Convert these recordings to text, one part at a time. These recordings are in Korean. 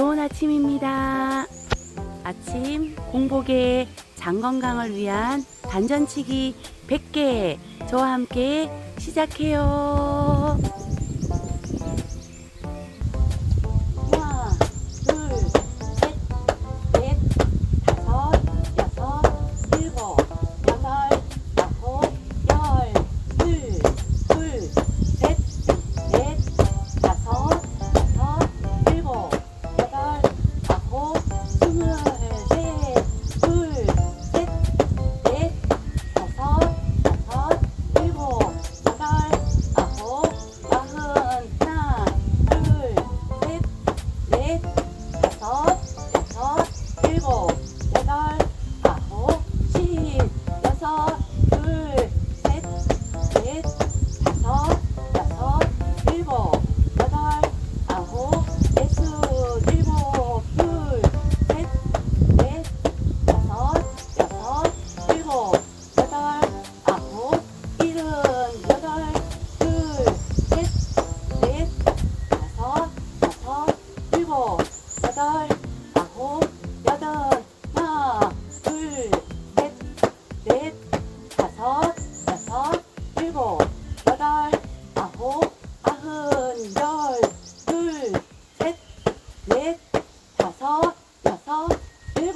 좋은 아침입니다. 아침 공복에 장 건강을 위한 단전치기 100개 저와 함께 시작해요.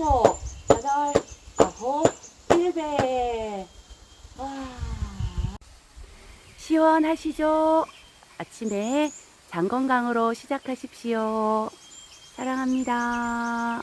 일곱, 여덟, 아홉, 일배. 와. 시원하시죠? 아침에 장건강으로 시작하십시오. 사랑합니다.